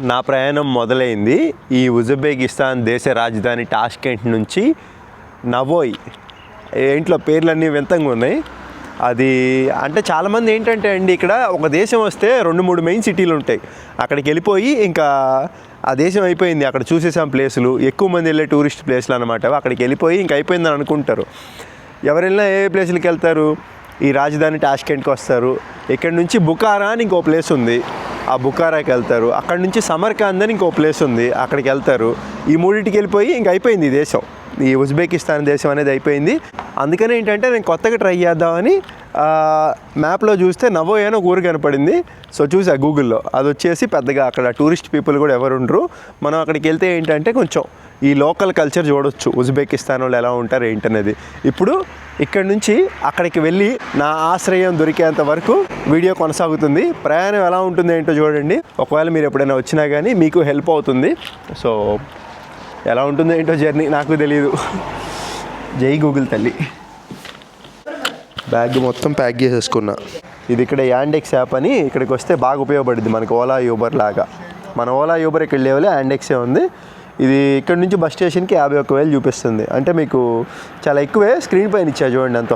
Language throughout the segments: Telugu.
నా ప్రయాణం మొదలైంది. ఈ ఉజ్బెకిస్తాన్ దేశ రాజధాని టాష్కెంట్ నుంచి నవోయ్. ఏంట్లో పేర్లన్నీ వింతంగా ఉన్నాయి. అది అంటే చాలామంది ఏంటంటే అండి ఇక్కడ ఒక దేశం వస్తే రెండు మూడు మెయిన్ సిటీలు ఉంటాయి. అక్కడికి వెళ్ళిపోయి ఇంకా ఆ దేశం అయిపోయింది. అక్కడ చూసేసాం ప్లేసులు. ఎక్కువ మంది వెళ్ళే టూరిస్ట్ ప్లేసులు అనమాట అక్కడికి వెళ్ళిపోయి ఇంకా అయిపోయిందని అనుకుంటారు. ఎవరు వెళ్ళినా ఏ ప్లేసులకి వెళ్తారు? ఈ రాజధాని టాష్కెంట్కి వస్తారు. ఇక్కడ నుంచి బుకారా అని ఇంకో ప్లేస్ ఉంది. ఆ బుకారాకి వెళ్తారు. అక్కడ నుంచి సమర్కాంద్ అని ఇంకో ప్లేస్ ఉంది. అక్కడికి వెళ్తారు. ఈ మూడింటికి వెళ్ళిపోయి ఇంక అయిపోయింది ఈ దేశం. ఈ ఉజ్బెకిస్తాన్ దేశం అనేది అయిపోయింది. అందుకనే ఏంటంటే నేను కొత్తగా ట్రై చేద్దామని మ్యాప్లో చూస్తే నవోయ్ అని ఒక ఊరు కనపడింది. సో చూసా గూగుల్లో అది వచ్చేసి పెద్దగా అక్కడ టూరిస్ట్ పీపుల్ కూడా ఎవరు ఉండరు మనం అక్కడికి వెళ్తే ఏంటంటే కొంచెం ఈ లోకల్ కల్చర్ చూడొచ్చు. ఉజ్బెకిస్తాన్ వాళ్ళు ఎలా ఉంటారు ఏంటనేది. ఇప్పుడు ఇక్కడ నుంచి అక్కడికి వెళ్ళి నా ఆశ్రయం దొరికేంత వరకు వీడియో కొనసాగుతుంది. ప్రయాణం ఎలా ఉంటుంది ఏంటో చూడండి. ఒకవేళ మీరు ఎప్పుడైనా వచ్చినా కానీ మీకు హెల్ప్ అవుతుంది. సో ఎలా ఉంటుందో ఏంటో జర్నీ నాకు తెలియదు జై గూగుల్ తల్లి. బ్యాగ్ మొత్తం ప్యాక్ చేసేసుకున్నా. ఇది ఇక్కడ యాండెక్స్ యాప్ అని ఇక్కడికి వస్తే బాగా ఉపయోగపడుద్ది. మనకు ఓలా యూబర్ లాగా. మన ఓలా యూబర్ ఇక్కడ లేవలే యాండెక్సే ఉంది. ఇది ఇక్కడ నుంచి బస్ స్టేషన్కి యాభై ఒక్క వేలు చూపిస్తుంది. అంటే మీకు చాలా ఎక్కువే స్క్రీన్ పైన ఇచ్చా చూడండి అంత.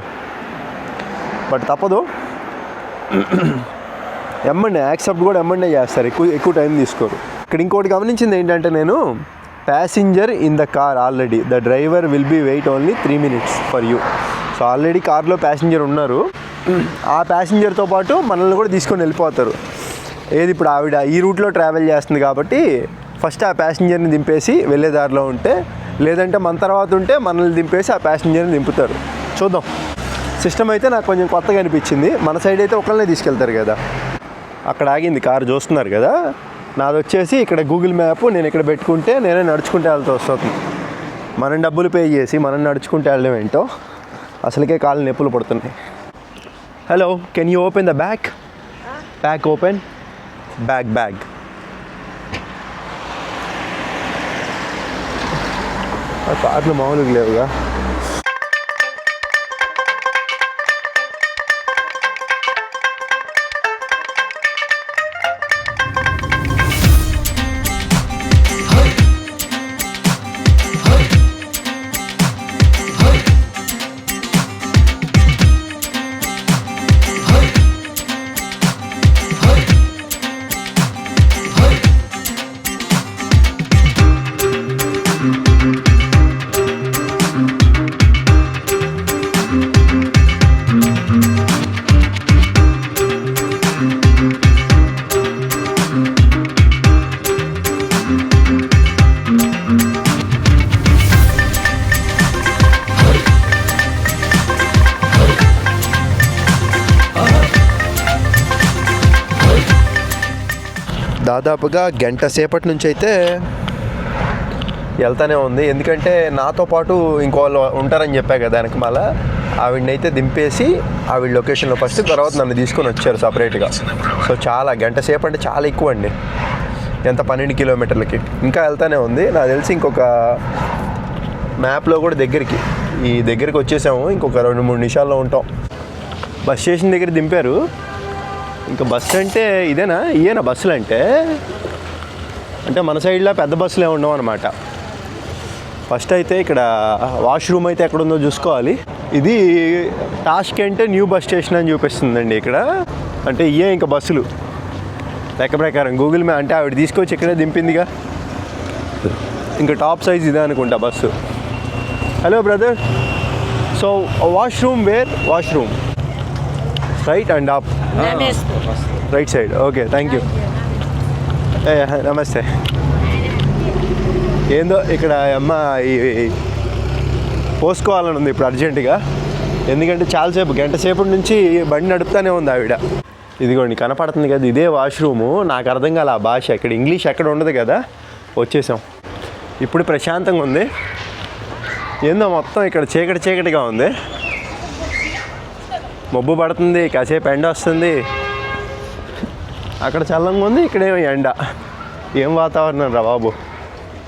బట్ తప్పదు. ఎమ్మండి యాక్సెప్ట్ కూడా ఎమ్మండే చేస్తారు. ఎక్కువ ఎక్కువ టైం తీసుకోరు. ఇక్కడ ఇంకోటి గమనించింది ఏంటంటే నేను passenger in the car already. The driver will be wait only three minutes for you. So already కార్లో ప్యాసింజర్ ఉన్నారు. ఆ ప్యాసింజర్తో పాటు మనల్ని కూడా తీసుకొని వెళ్ళిపోతారు. ఏది ఇప్పుడు ఆవిడ ఈ రూట్లో ట్రావెల్ చేస్తుంది కాబట్టి ఫస్ట్ ఆ ప్యాసింజర్ని దింపేసి వెళ్ళే దారిలో ఉంటే లేదంటే మన తర్వాత ఉంటే మనల్ని దింపేసి ఆ ప్యాసింజర్ని దింపుతారు. చూద్దాం. సిస్టమ్ అయితే నాకు కొంచెం కొత్తగా అనిపించింది. మన సైడ్ అయితే ఒకళ్ళనే తీసుకెళ్తారు కదా. అక్కడ ఆగింది కారు చూస్తున్నారు కదా. నాది వచ్చేసి ఇక్కడ గూగుల్ మ్యాప్ నేను ఇక్కడ పెట్టుకుంటే నేనే నడుచుకుంటే వెళ్తూ వస్తుంది. మనం డబ్బులు పే చేసి మనం నడుచుకుంటే వెళ్ళడం ఏంటో? అసలుకే కాళ్ళు నొప్పులు పడుతున్నాయి. Hello can you open the bag bag open bag bag అట్లా మామూలుగా లేవుగా. దాదాపుగా గంట సేపటి నుంచి అయితే వెళ్తానే ఉంది. ఎందుకంటే నాతో పాటు ఇంకో వాళ్ళు ఉంటారని చెప్పా కదా వెనక మళ్ళా ఆవిడని అయితే దింపేసి ఆవిడ లొకేషన్లో ఫస్ట్ తర్వాత నన్ను తీసుకొని వచ్చారు సపరేట్గా. సో చాలా గంట సేపు అంటే చాలా ఎక్కువ అండి. ఎంత? పన్నెండు కిలోమీటర్లకి. ఇంకా వెళ్తానే ఉంది. నాకు తెలిసి ఇంకొక మ్యాప్లో కూడా దగ్గరికి ఈ దగ్గరికి వచ్చేసాము. ఇంకొక రెండు మూడు నిమిషాల్లో ఉంటాం. బస్ స్టేషన్ దగ్గర దింపారు. ఇంకా బస్సు అంటే ఇదేనా? ఇయేనా బస్సులు అంటే? అంటే మన సైడ్లో పెద్ద బస్సులు ఏమి ఉండవు అనమాట ఫస్ట్ అయితే ఇక్కడ వాష్రూమ్ అయితే ఎక్కడ ఉందో చూసుకోవాలి. ఇది టాష్కెంట్ న్యూ బస్ స్టేషన్ అని చూపిస్తుందండి ఇక్కడ. అంటే ఇయే ఇంకా బస్సులు. లెక్క ప్రకారం గూగుల్ మ్యాప్ అంటే ఆవిడ తీసుకొచ్చి ఇక్కడే దింపిందిగా. ఇంకా టాప్ సైజ్ ఇదే అనుకుంటా bus. Hello brother. So washroom where? Washroom. Right and up right side okay thank you నమస్తే ఏందో ఇక్కడ అమ్మ ఈ పోసుకోవాలని ఉంది ఇప్పుడు అర్జెంటుగా. ఎందుకంటే చాలాసేపు గంట సేపటి నుంచి బండి నడుపుతానే ఉంది ఆవిడ. ఇదిగోండి కనపడుతుంది కదా ఇదే వాష్రూము. నాకు అర్థం కాలే ఆ భాష. ఇక్కడ ఇంగ్లీష్ ఎక్కడ ఉండదు కదా. వచ్చేసాం. ఇప్పుడు ప్రశాంతంగా ఉంది. ఏందో మొత్తం ఇక్కడ చీకటి చీకటిగా ఉంది. మబ్బు పడుతుంది కాసేపు ఎండ వస్తుంది. అక్కడ చల్లంగా ఉంది ఇక్కడేమో ఎండ. ఏం వాతావరణం రా బాబు?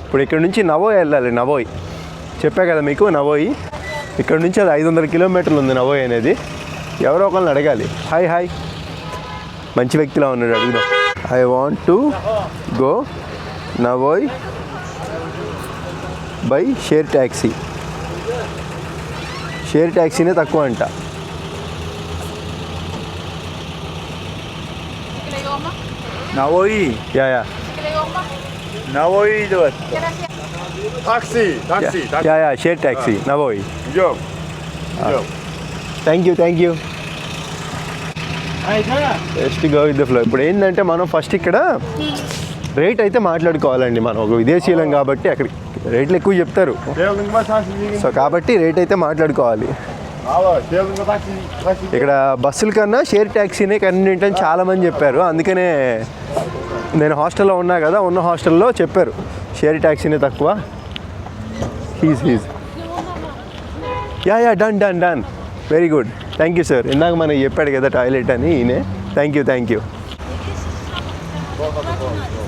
ఇప్పుడు ఇక్కడ నుంచి నవోయ్ వెళ్ళాలి నవోయ్. చెప్పా కదా మీకు నవోయి. ఇక్కడ నుంచి అది ఐదు వందల కిలోమీటర్లు ఉంది నవోయ్ అనేది. ఎవరో ఒకరిని అడగాలి. Hi hi. మంచి వ్యక్తిలా ఉన్నాడు అడుగుదాం. I want to go Navoi by share taxi share ట్యాక్సీనే తక్కువ అంట. Navoi. Ja, ja. Navoi doit. Taxi, taxi, yeah. taxi. Yeah, yeah, share taxi. Yeah. Navoi. Job. Job. Thank you thank you just go with the flow ఇప్పుడు ఏంటంటే మనం ఫస్ట్ ఇక్కడ రేట్ అయితే మాట్లాడుకోవాలండి మనం ఒక విదేశీయులం oh. కాబట్టి అక్కడికి రేట్లు ఎక్కువ చెప్తారు సో కాబట్టి రేట్ అయితే మాట్లాడుకోవాలి ఇక్కడ బస్సుల కన్నా షేర్ ట్యాక్సీనే కన్వీనియంట్ అని చాలామంది చెప్పారు. అందుకనే నేను హాస్టల్లో ఉన్నా కదా ఉన్న హాస్టల్లో చెప్పారు. షేర్ ట్యాక్సీనే తక్కువ. He's he's yeah yeah done done done very good thank you sir ఇందాక మనకి చెప్పాడు కదా టాయిలెట్ అని ఈయనే. థ్యాంక్ యూ థ్యాంక్ యూ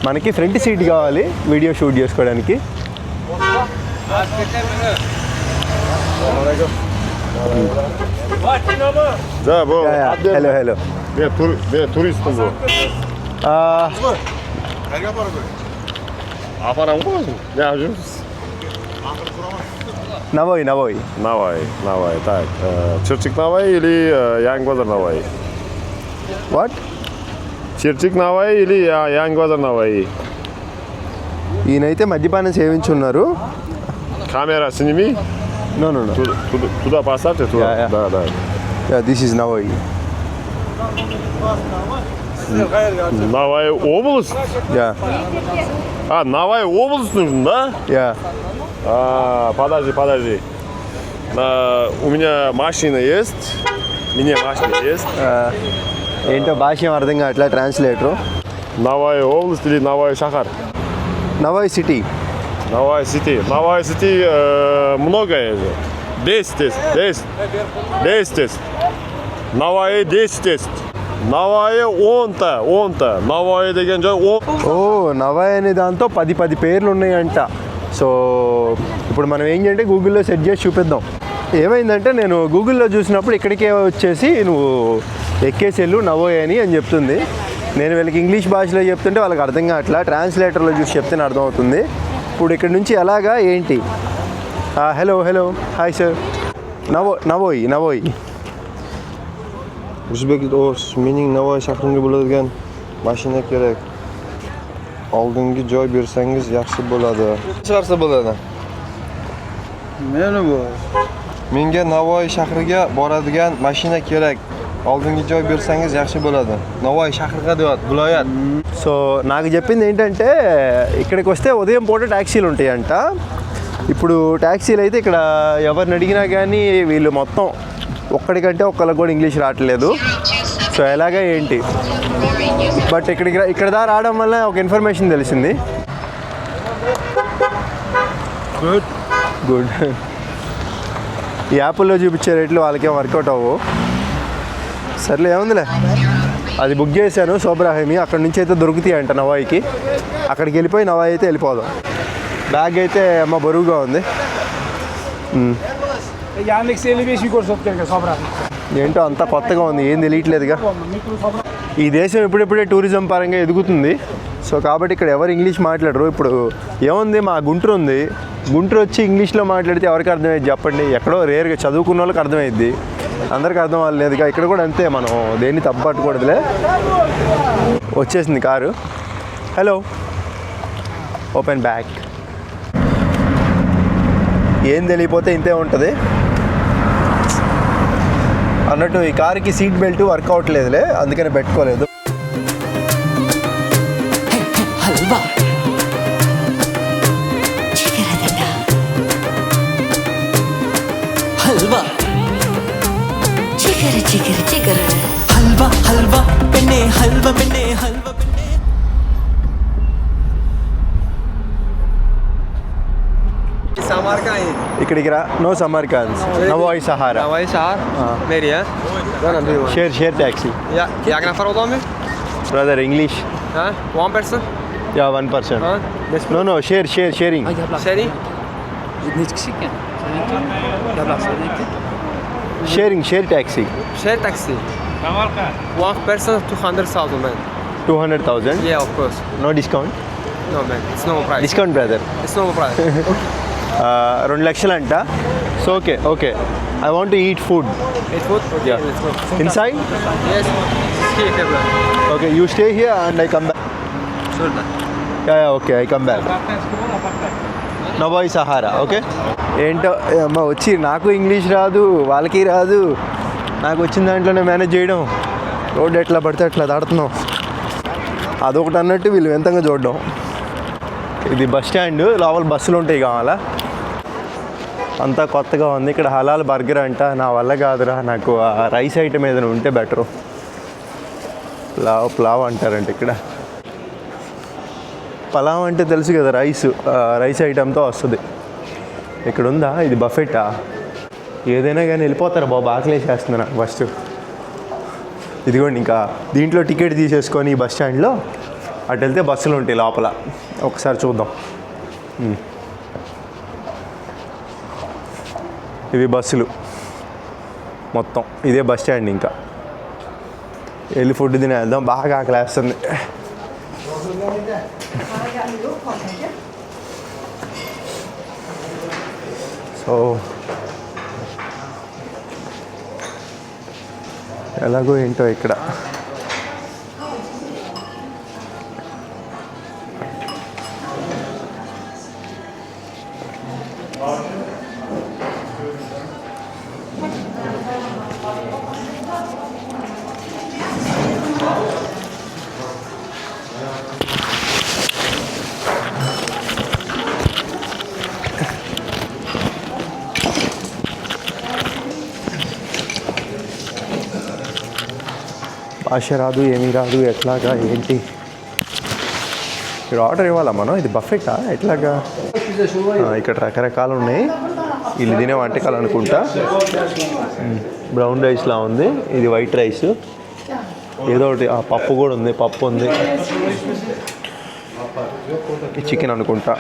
మనకి ఫ్రంట్ సీట్ కావాలి వీడియో షూట్ చేసుకోవడానికి. Да, бо. Hello hello Ben, tur, ben turistim bu. Aparam mı? Ne yapıyorsunuz? Navoi Navoi Навай, Навай, так. э, Черчик Навай или э, Янгвазар Навай? What Черчик Навай или Я- Янгвазар Навай? ఈయనైతే మద్యపానం సేవించున్నారు Камера сними. No no no Туда, туда, туда поставьте, туда. Я- я. Да, да. This is Navoi Навай область? Yeah А, Навай область нужно, да? Yeah А, подожди, подожди. А, у меня машина есть. У меня машина есть. ఏంటో భాష ఏం అర్థం కావట్లే ట్రాన్స్లేటరు Навай область или Навай шахар? నవోయ్ సిటీ Навай сети. Навай сети э, многое же. Десять есть. Десять. Десять есть. Навай десять есть. Навай он-то, он-то. Навай деген жай он. ఓ నవాయ్ అనే దాంతో పది పది పేర్లు ఉన్నాయంట సో ఇప్పుడు మనం ఏం చేయంటే గూగుల్లో సెట్ చేసి చూపిద్దాం ఏమైందంటే నేను గూగుల్లో చూసినప్పుడు ఇక్కడికే వచ్చేసి నువ్వు ఎక్కేసి వెళ్ళు నవోయ్ అని అని చెప్తుంది నేను వీళ్ళకి ఇంగ్లీష్ భాషలో చెప్తుంటే వాళ్ళకి అర్థం కావట్లా ట్రాన్స్లేటర్లో చూసి చెప్తేనే అర్థం అవుతుంది ఇప్పుడు ఇక్కడ నుంచి ఎలాగా ఏంటి హలో హలో హాయ్ సార్ నవో Navoi నవోయ్ o'zbek o'z mening navoiy shahrimga bo'ladigan mashina kerak oldingi joy bersangiz yaxshi bo'ladi narsa bo'ladi meni bu menga navoiy shahriga boradigan mashina kerak Oldingi joy bersangiz yaxshi bo'ladi. Navoiy deyapti viloyat. So నాకు చెప్పింది ఏంటంటే ఇక్కడికి వస్తే ఉదయం పూట ట్యాక్సీలు ఉంటాయంట. ఇప్పుడు ట్యాక్సీలు అయితే ఇక్కడ ఎవరిని అడిగినా కానీ వీళ్ళు మొత్తం ఒక్కడికంటే ఒక్కళ్ళకి కూడా ఇంగ్లీష్ రావట్లేదు. సో ఎలాగా ఏంటి? బట్ ఇక్కడికి ఇక్కడ దా రావడం వల్ల ఒక ఇన్ఫర్మేషన్ తెలిసింది. గుడ్ గుడ్ ఈ యాప్లో చూపించే రేట్లు వాళ్ళకేం వర్కౌట్ అవ్వవు. సర్లే ఏముందిలే. అది బుక్ చేశాను సోబ్రాహిమి. అక్కడ నుంచి అయితే దొరుకుతాయి అంట నవాయికి. అక్కడికి వెళ్ళిపోయి నవాయి అయితే వెళ్ళిపోదాం. బ్యాగ్ అయితే అమ్మ బరువుగా ఉంది. Yandex 55 yukarı sokacak sabra. ఏంటో అంత కొత్తగా ఉంది ఏం తెలియట్లేదుగా. ఈ దేశం ఇప్పుడిప్పుడే టూరిజం పరంగా ఎదుగుతుంది. సో కాబట్టి ఇక్కడ ఎవరు ఇంగ్లీష్ మాట్లాడరు. ఇప్పుడు ఏముంది మా గుంటూరు ఉంది. గుంటూరు వచ్చి ఇంగ్లీష్లో మాట్లాడితే ఎవరికి అర్థమయ్యేది చెప్పండి? ఎక్కడో రేరుగా చదువుకున్న వాళ్ళకి అర్థమైద్ది. అందరికి అర్థం అవ్వలేదుగా ఇక్కడ కూడా అంతే మనం దేన్ని తప్పట్టకూడదులే వచ్చేసింది కారు. హలో ఓపెన్ బ్యాక్ ఏం తెలియపోతే ఇంతే ఉంటుంది. అన్నట్టు ఈ కారుకి సీట్ బెల్ట్ వర్క్ అవ్వట్లేదులే అందుకని పెట్టుకోలేదు. హల్వా. చికెరదండ హల్వా చికెర చికెర చికెర హల్వా హల్వా పెన్నే హల్వా పెన్నే హల్వా పెన్నే ఇక్కడికి రా నో సమ్మర్ కాన్స్ నవాయి సహారా Havai Shahar. Nereye? Share share taxi Ya, jak nafar olan mı? Brother English Ha? One person? Yeah one percent Ha? No no share share sharing Seri? Sharing share taxi Share taxi. One person 200,000 man. Two hundred thousand Yeah, of course. No discount No, man. It's normal price. Discount brother It's normal price. రెండు లక్షలు అంట so okay okay I want eat food It's food? Okay, Yeah. let's go. Inside Yes. Here, here, brother. Okay you stay here and I come back Sure, man. Okay I come back Navoi Sahara okay ఏంటో అమ్మ వచ్చి నాకు ఇంగ్లీష్ రాదు వాళ్ళకి రాదు. నాకు వచ్చిన దాంట్లోనే మేనేజ్ చేయడం. రోడ్డు ఎట్లా పడితే అట్లా దాడుతున్నాం అదొకటి అన్నట్టు వీళ్ళు వింతంగా చూడడం. ఇది బస్ స్టాండ్ లోపల బస్సులు ఉంటాయి కావాలా? అంతా కొత్తగా ఉంది. ఇక్కడ హలాల్ బర్గర్ అంట. నా వల్ల కాదురా నాకు ఆ రైస్ ఐటమ్ ఏదైనా ఉంటే బెటరు. ప్లావ్ ప్లావ్ అంటారంట ఇక్కడ. పలావ్ అంటే తెలుసు కదా రైస్ రైస్ ఐటమ్తో వస్తుంది. ఇక్కడ ఉందా ఇది బఫెట్టా ఏదైనా కానీ వెళ్ళిపోతారా బాబు? ఆకలేసేస్తుంది నాకు ఫస్ట్ ఇదిగోండి ఇంకా. దీంట్లో టికెట్ తీసేసుకొని బస్ స్టాండ్లో అటు వెళ్తే బస్సులు ఉంటాయి లోపల. ఒకసారి చూద్దాం. ఇవి బస్సులు. మొత్తం. ఇదే బస్ స్టాండ్ ఇంకా. వెళ్ళి ఫుడ్ తినేద్దాం. బాగా ఆకలేస్తుంది. సో ఎలాగో ఏంటో ఇక్కడ. భాష రాదు ఏమీ రాదు ఎట్లాగా ఏంటి? ఇక్కడ ఆర్డర్ ఇవ్వాలా మనం? ఇది బఫెటా? ఎట్లాగా? ఇక్కడ రకరకాలు ఉన్నాయి. వీళ్ళు తినే వంటకాలు అనుకుంటా. బ్రౌన్ రైస్లా ఉంది. ఇది వైట్ రైస్. ఏదో ఒకటి ఆ పప్పు కూడా ఉంది పప్పు ఉంది. చికెన్ అనుకుంటా.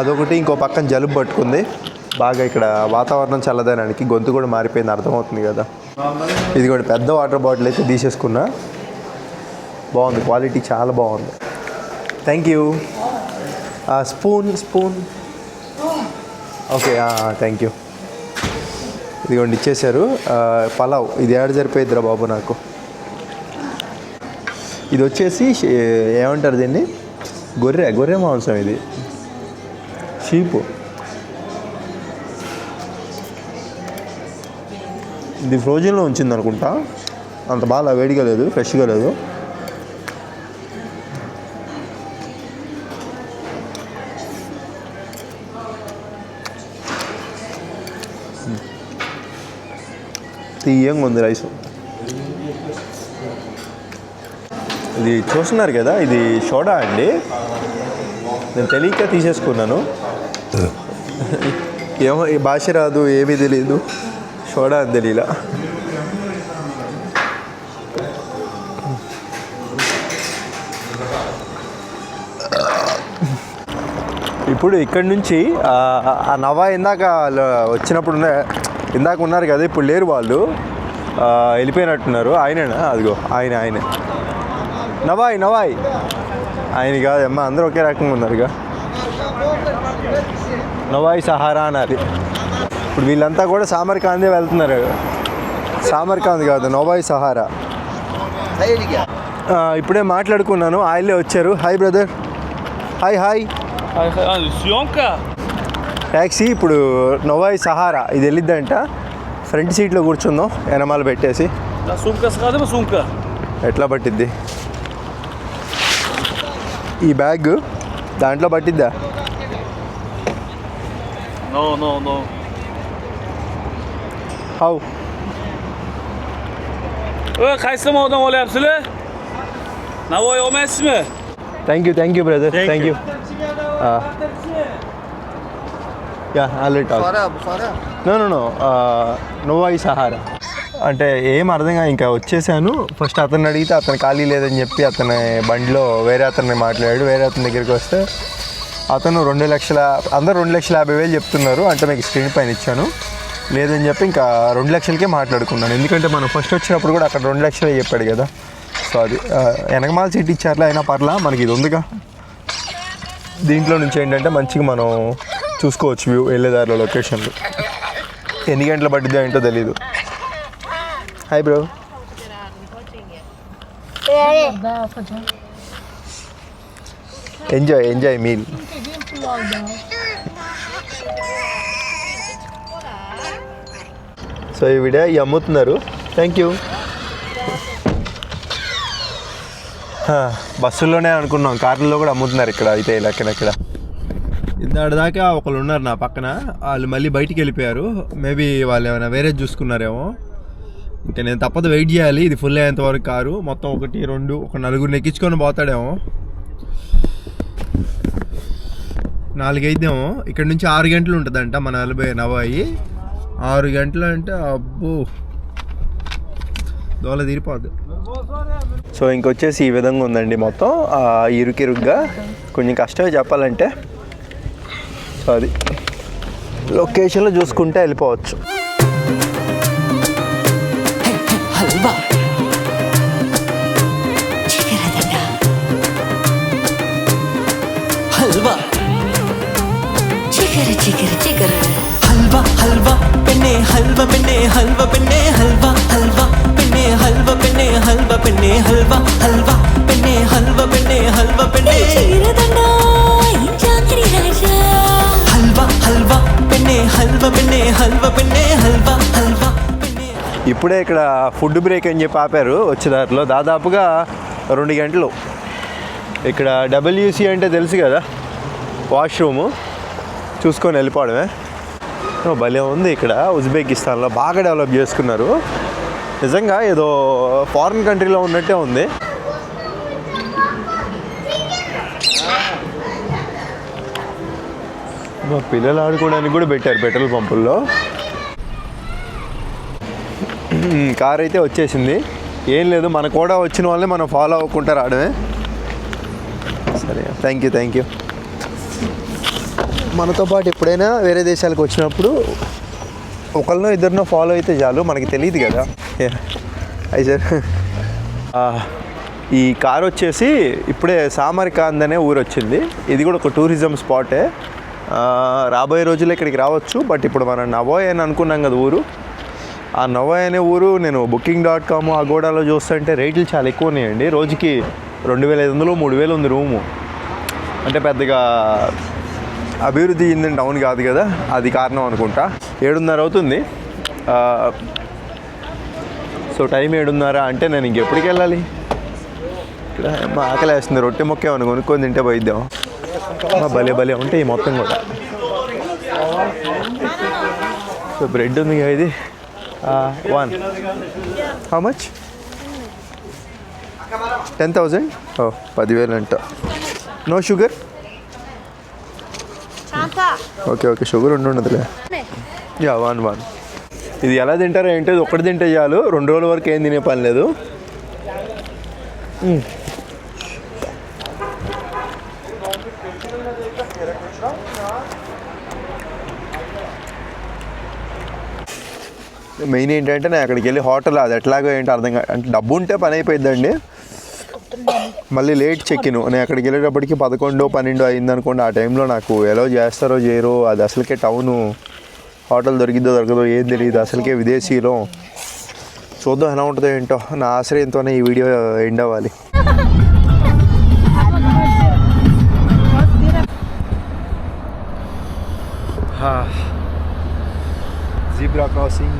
అదొకటి ఇంకో పక్కన జలుబు పట్టుకుంది. బాగా ఇక్కడ వాతావరణం చల్లదనానికి గొంతు కూడా మారిపోయింది అర్థమవుతుంది కదా. ఇది కూడా పెద్ద వాటర్ బాటిల్ అయితే తీసేసుకున్నా. బాగుంది క్వాలిటీ చాలా బాగుంది. Thank you spoon spoon. Okay thank you ఇదిగోండి ఇచ్చేశారు. పలావ్. ఇది ఏడ సరిపోయిద్దిరా బాబు నాకు? ఇది వచ్చేసి ఏమంటారు దీన్ని? గొర్రె గొర్రె మాంసం ఇది. షీపు. ఇది ఫ్రోజన్లో ఉంచింది అనుకుంటా. అంత బాగా వేడిగా లేదు ఫ్రెష్గా లేదు. తీయంగా ఉంది రైస్. ఇది చూస్తున్నారు కదా ఇది సోడా అండి. నేను తెలియక తీసేసుకున్నాను. ఏమో ఈ భాష రాదు ఏమీ తెలియదు సోడా అని తెలియలా ఇప్పుడు ఇక్కడి నుంచి ఆ, నవా ఇందాక వాళ్ళు వచ్చినప్పుడు ఇందాక ఉన్నారు కదా ఇప్పుడు లేరు వాళ్ళు. వెళ్ళిపోయినట్టున్నారు. ఆయనేనా? అదిగో ఆయన ఆయనే. నవాయ్ నవాయ్ ఆయన కాదమ్మా అందరూ ఒకే రకంగా ఉన్నారుగా. నవాయ్ సహారా అనాలి ఇప్పుడు వీళ్ళంతా కూడా సామర్కాందే వెళ్తున్నారు. సామర్కాంద్ కాదు నోబాయ్ సహారా. ఇప్పుడే మాట్లాడుకున్నాను ఆయలే వచ్చారు. Hi brother hi hi taxi ఇప్పుడు నోవాయ్ సహారా ఇది వెళ్ళిద్దంట. ఫ్రంట్ సీట్లో కూర్చుందాం ఎనమాలు పెట్టేసి. ఎట్లా పట్టిద్ది? ఈ బ్యాగ్ దాంట్లో పట్టిద్దా? No no no. How Ö, qaysi modan olyapsizlar? Navoiy olmaysizmi? Thank you thank you brother thank you yeah already talk no no no Navoi Sahara అంటే ఏం అర్థం కాదు ఇంకా వచ్చేసాను. ఫస్ట్ అతన్ని అడిగితే అతను ఖాళీ లేదని చెప్పి అతని బండిలో వేరే అతన్ని మాట్లాడాడు. వేరే అతని దగ్గరికి వస్తే అతను రెండు లక్షల అందరూ రెండు లక్షల యాభై వేలు చెప్తున్నారు. అంటే మీకు స్క్రీన్ పైన ఇచ్చాను. లేదని చెప్పి ఇంకా రెండు లక్షలకే మాట్లాడుకున్నాను. ఎందుకంటే మనం ఫస్ట్ వచ్చినప్పుడు కూడా అక్కడ రెండు లక్షలే చెప్పాడు కదా. సో అది వెనకమాల సీట్ ఇచ్చారులే అయినా పర్లా? మనకి ఇది ఉందిగా? దీంట్లో నుంచి ఏంటంటే మంచిగా మనం చూసుకోవచ్చు వ్యూ వెళ్ళేదారిలో లొకేషన్లు ఎన్ని గంటలు పట్టిద్దో ఏంటో తెలీదు. Hi bro enjoy enjoy meal so ఈ వీడియో ఇవి అమ్ముతున్నారు. థ్యాంక్ యూ బస్సుల్లోనే అనుకున్నాం. కార్లలో కూడా అమ్ముతున్నారు ఇక్కడ అయితే ఇలాక్కడక్కడ ఇందాడి దాకా ఒకళ్ళు ఉన్నారు నా పక్కన. వాళ్ళు మళ్ళీ బయటికి వెళ్ళిపోయారు. మేబీ వాళ్ళు ఏమైనా వేరే చూసుకున్నారేమో. ఇంకా నేను తప్పదు వెయిట్ చేయాలి. ఇది ఫుల్ అయ్యేంత వరకు కారు మొత్తం ఒకటి రెండు ఒక నలుగురిని ఎక్కించుకొని పోతాడేమో. నాలుగైదేమో. ఇక్కడ నుంచి ఆరు గంటలు ఉంటుందంట మన నలభై నవాయి ఆరు గంటలు అంటే అబ్బో. దోల తీరిపోద్ది. సో ఇంకొచ్చేసి ఈ విధంగా ఉందండి మొత్తం. ఆ, ఇరుకిరుగ్గా కొంచెం కష్టమే చెప్పాలంటే. సో అది లొకేషన్లో చూసుకుంటే వెళ్ళిపోవచ్చు. Halwa. చికెర చికెర. Halwa penne halwa penne halwa penne halwa halwa penne halwa penne halwa penne halwa halwa penne halwa penne halwa penne halwa halwa penne halwa penne halwa penne halwa halwa పెన్నే ఇప్పుడే ఇక్కడ ఫుడ్ బ్రేక్ అని చెప్పి ఆపారు వచ్చేదారిలో దాదాపుగా రెండు గంటలు ఇక్కడ డబ్ల్యూసి అంటే తెలుసు కదా వాష్రూము చూసుకొని వెళ్ళిపోవడమే భలే ఉంది ఇక్కడ. ఉజ్బెకిస్తాన్లో బాగా డెవలప్ చేసుకున్నారు. నిజంగా ఏదో ఫారిన్ కంట్రీలో ఉన్నట్టే ఉంది. మా పిల్లలు ఆడుకోవడానికి కూడా పెట్టారు పెట్రోల్ పంపుల్లో. కార్ అయితే వచ్చేసింది. ఏం లేదు మన కూడా వచ్చిన వాళ్ళని మనం ఫాలో అవ్వకుండా రావడమే. సరే థ్యాంక్ యూ థ్యాంక్ యూ మనతో పాటు ఎప్పుడైనా వేరే దేశాలకు వచ్చినప్పుడు ఒకరినో ఇద్దరినో ఫాలో అయితే చాలు మనకి తెలియదు కదా. అయి సార్ ఈ కార్ వచ్చేసి ఇప్పుడే సామర్కాంద్ అనే ఊరు వచ్చింది. ఇది కూడా ఒక టూరిజం స్పాటే రాబోయే రోజుల్లో ఇక్కడికి రావచ్చు బట్ ఇప్పుడు మనం నవోయ్ అని అనుకున్నాం కదా ఊరు. ఆ నవోయ్ అనే ఊరు నేను బుకింగ్ డాట్ కామ్ అగోడాలో చూస్తుంటే రేట్లు చాలా ఎక్కువ ఉన్నాయండి. రోజుకి రెండు వేల ఐదు వందలు మూడు వేలు ఉంది రూము. అంటే పెద్దగా అభివృద్ధి చెందిన టౌన్ కాదు కదా అది కారణం అనుకుంటా. ఏడున్నర అవుతుంది. సో టైం ఏడున్నర అంటే నేను ఇంకెప్పటికి వెళ్ళాలి? ఇక్కడ మా ఆకలి వేస్తుంది రొట్టె మొక్క ఏమైనా కొనుక్కొని తింటే పోయిద్దాం. భలే భలే ఉంటాయి ఈ మొత్తం కూడా. సో బ్రెడ్ ఉంది కదా ఇది. One how much ten thousand ఓ పదివేలు అంట. No sugar okay okay sugar ఉండి ఉండదులే యా వన్ వన్. ఇది ఎలా తింటారో ఏంటో ఇది ఒక్కటి తింటే చాలు. రెండు రోజుల వరకు ఏం తినే పని లేదు. మెయిన్ ఏంటంటే నేను అక్కడికి వెళ్ళి హోటల్ అది ఎట్లాగో ఏంటో అర్థం కాదు అంటే డబ్బు ఉంటే పని అయిపోయిందండి మళ్ళీ లేట్ చెక్కిను నేను అక్కడికి వెళ్ళేటప్పటికి పదకొండో పన్నెండు అయింది అనుకోండి ఆ టైంలో నాకు ఎలా చేస్తారో చేయరో అది అసలుకే టౌను హోటల్ దొరికిద్దో దొరకదో ఏం తెలియదు. అసలుకే విదేశీలో చూద్దాం ఎలా ఉంటుందో ఏంటో. నా ఆశ్రయంతోనే ఈ వీడియో ఎండ్ అవ్వాలి. Ah. జీబ్రా క్రాసింగ్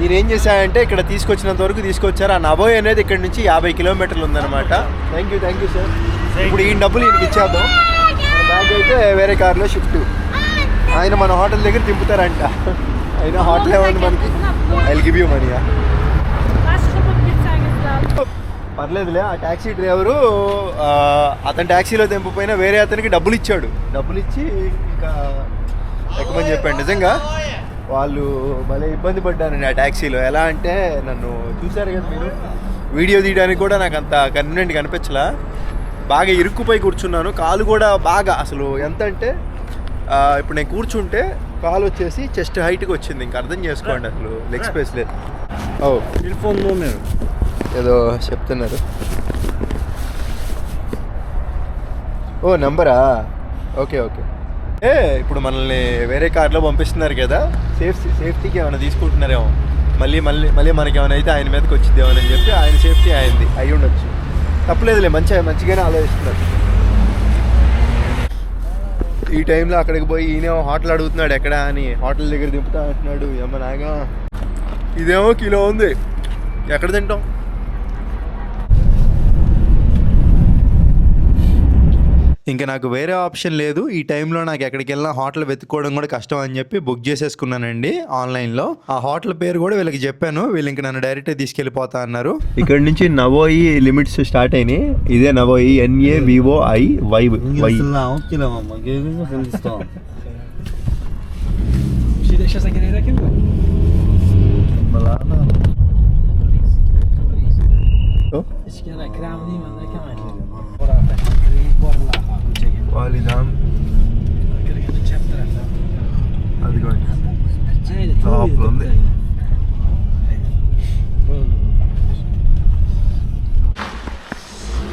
ఈయన ఏం చేశాడంటే ఇక్కడ తీసుకొచ్చినంత వరకు తీసుకొచ్చారు. ఆ నబోయ్ అనేది ఇక్కడ నుంచి యాభై కిలోమీటర్లు ఉందన్నమాట. Thank you thank you sir ఇప్పుడు ఈ డబ్బులు ఈయనకి ఇచ్చేద్దాం. బ్యాగ్ అయితే వేరే కార్లో షిఫ్ట్. ఆయన మన హోటల్ దగ్గర దింపుతారంట. అయినా హోటల్ ఏమండి మనకి? ఐ గివ్ యూ మనీ పర్లేదులే ఆ ట్యాక్సీ డ్రైవరు అతను ట్యాక్సీలో దింపపోయినా వేరే అతనికి డబ్బులు ఇచ్చాడు. డబ్బులు ఇచ్చి ఇంకా ఎక్కమని చెప్పాడు. నిజంగా? వాళ్ళు భలే ఇబ్బంది పడ్డానండి ఆ ట్యాక్సీలో ఎలా అంటే నన్ను చూశారు కదా మీరు? వీడియో తీయడానికి కూడా నాకు అంత కన్వీనియంట్ కనిపించలా బాగా ఇరుక్కుపోయి కూర్చున్నాను. కాలు కూడా బాగా అసలు ఎంత అంటే ఇప్పుడు నేను కూర్చుంటే కాల్ వచ్చేసి చెస్ట్ హైట్కి వచ్చింది. ఇంకా అర్థం చేసుకోండి అసలు. లెగ్ స్పేస్ లేదు. ఓ. Telefone número. ఏదో చెప్తున్నారు. ఓ నంబరా? Okay okay. ఏ ఇప్పుడు మనల్ని వేరే కార్లో పంపిస్తున్నారు కదా. సేఫ్టీ సేఫ్టీకి ఏమైనా తీసుకుంటున్నారేమో. మళ్ళీ మళ్ళీ మళ్ళీ మనకి ఏమైనా అయితే ఆయన మీదకి వచ్చిద్దేమో అని చెప్పి ఆయన సేఫ్టీ ఆయనది అయి ఉండొచ్చు. తప్పలేదులే మంచిగా మంచిగానే ఆలోచిస్తున్నారు. ఈ టైంలో అక్కడికి పోయి ఈయనేమో హోటల్ అడుగుతున్నాడు ఎక్కడ అని హోటల్ దగ్గర దింపుతా అంటున్నాడు ఏమన్నాగా ఇదేమో కిలో ఉంది. ఎక్కడ తింటాం? ఇంకా నాకు వేరే ఆప్షన్ లేదు. ఈ టైంలో నాకు ఎక్కడికి వెళ్ళినా హోటల్ వెతుక్కోవడం కూడా కష్టం అని చెప్పి బుక్ చేసేసుకున్నానండి ఆన్లైన్లో. ఆ హోటల్ పేరు కూడా వీళ్ళకి చెప్పాను. వీళ్ళు ఇంక నన్ను డైరెక్ట్ తీసుకెళ్ళిపోతా అన్నారు. ఇక్కడ నుంచి నవోయి లిమిట్స్ స్టార్ట్ అయినాయి. ఇదే నవోయి ఎన్ఏ వివో ఐ వై. వై que cheguei. అదిగోండి. లోపల ఉంది.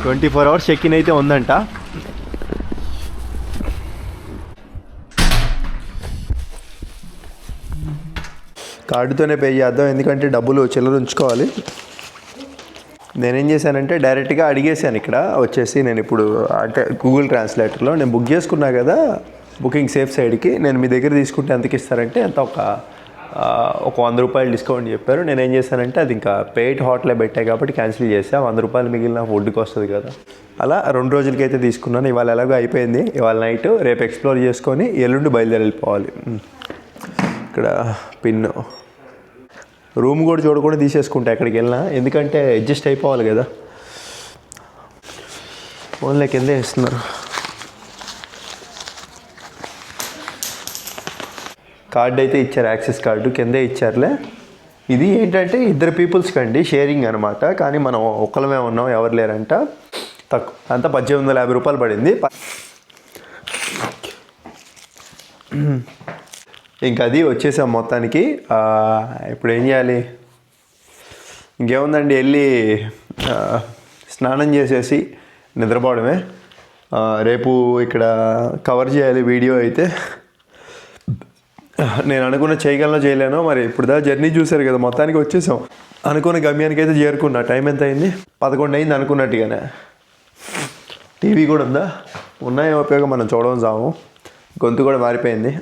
Twenty four hours check in అయితే ఉందంట. కార్డుతోనే పే చేద్దాం ఎందుకంటే డబ్బులు చిల్లర ఉంచుకోవాలి. నేనేం చేశానంటే డైరెక్ట్గా అడిగేశాను ఇక్కడ వచ్చేసి నేను ఇప్పుడు అంటే గూగుల్ ట్రాన్స్లేటర్లో నేను బుక్ చేసుకున్నా కదా బుకింగ్ సేఫ్ సైడ్కి నేను మీ దగ్గర తీసుకుంటే ఎంతకి ఇస్తారంటే ఎంత ఒక ఒక వంద రూపాయలు డిస్కౌంట్ చెప్పారు. నేను ఏం చేశానంటే అది ఇంకా పెయిట్ హోటలే పెట్టాయి కాబట్టి క్యాన్సిల్ చేసా వంద రూపాయలు మిగిలిన ఫుడ్కి వస్తుంది కదా. అలా రెండు రోజులకైతే తీసుకున్నాను. ఇవాళ ఎలాగో అయిపోయింది. ఇవాళ నైట్ రేపు ఎక్స్ప్లోర్ చేసుకొని ఎల్లుండి బయలుదేరి వెళ్ళిపోవాలి. ఇక్కడ పిన్ రూమ్ కూడా చూడకుండా తీసేసుకుంటా ఎక్కడికి వెళ్ళినా. ఎందుకంటే అడ్జస్ట్ అయిపోవాలి కదా. ఓన్లీ కిందే ఇస్తున్నారు కార్డు అయితే ఇచ్చారు యాక్సెస్ కార్డు కిందే ఇచ్చారులే. ఇది ఏంటంటే ఇద్దరు పీపుల్స్కి అండి షేరింగ్ అనమాట కానీ మనం ఒక్కలమే ఉన్నాం ఎవరు లేరంట. తక్కువ అంతా పద్దెనిమిది వందల యాభై రూపాయలు పడింది. ఇంకా అది వచ్చేసాం మొత్తానికి. ఇప్పుడు ఏం చేయాలి? ఇంకేముందండి వెళ్ళి స్నానం చేసేసి నిద్రపోవడమే. రేపు ఇక్కడ కవర్ చేయాలి వీడియో అయితే. నేను అనుకున్న చేయగలను చేయలేను మరి ఇప్పుడు దా జర్నీ చూశారు కదా మొత్తానికి వచ్చేసాం. అనుకున్న గమ్యానికి అయితే చేరుకున్నా. టైం ఎంత అయింది? పదకొండు అయింది అనుకున్నట్టుగానే. టీవీ కూడా ఉందా? ఉన్నాయో ఉపయోగం మనం చూడడం సాము గొంతు కూడా మారిపోయింది.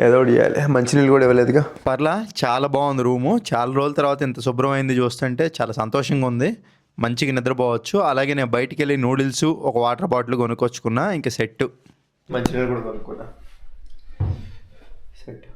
ఏదో చేయాలి. మంచినీళ్ళు కూడా ఇవ్వలేదుగా. పర్లా చాలా బాగుంది రూము. చాలా రోజుల తర్వాత ఇంత శుభ్రమైంది చూస్తుంటే చాలా సంతోషంగా ఉంది. మంచిగా నిద్రపోవచ్చు. అలాగే నేను బయటికి వెళ్ళి నూడిల్స్ ఒక వాటర్ బాటిల్ కొనుక్కొచ్చుకున్నా. ఇంకా సెట్ మంచినీళ్ళు కూడా కొనుక్కున్నా. సెట్